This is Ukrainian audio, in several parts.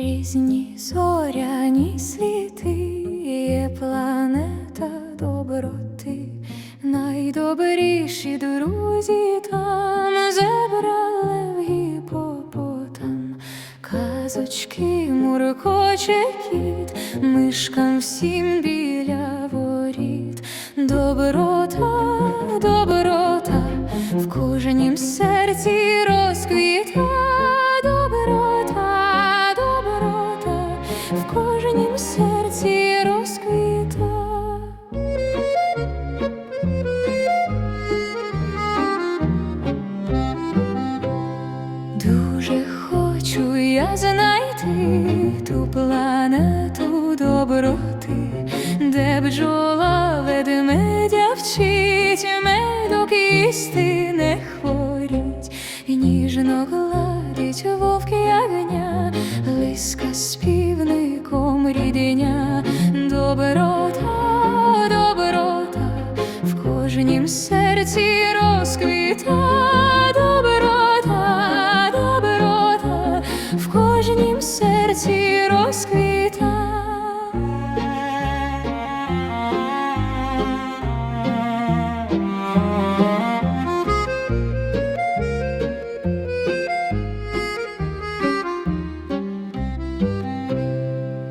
різні зоряні світи, є планета доброти, найдобріші друзі там забрали в гіпопотам, казочки муркоче кіт, мишкам всім біля воріт, доброта, доброта, в кожнім серці розквіта, знайти ту планету доброти, де бджола ведмедя вчить медок їсти не хворіть, ніжно гладить вовк ягня, лиска з півником рідня, доброта, доброта, в кожнім серці розквіта, кожнім серці розквіта.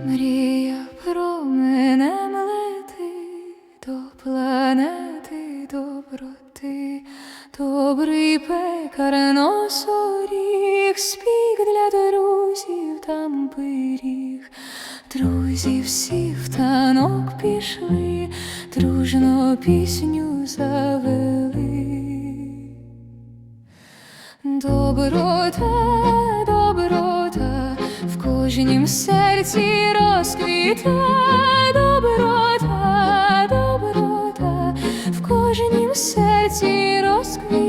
Мрія про мене летить до планети доброти, добрий пекар носоріг, спік для друзів там пиріг. Друзі всі в танок пішли, дружно пісню завели. Доброта, доброта, в кожнім серці розквіта, доброта, доброта, в кожнім серці розквіта.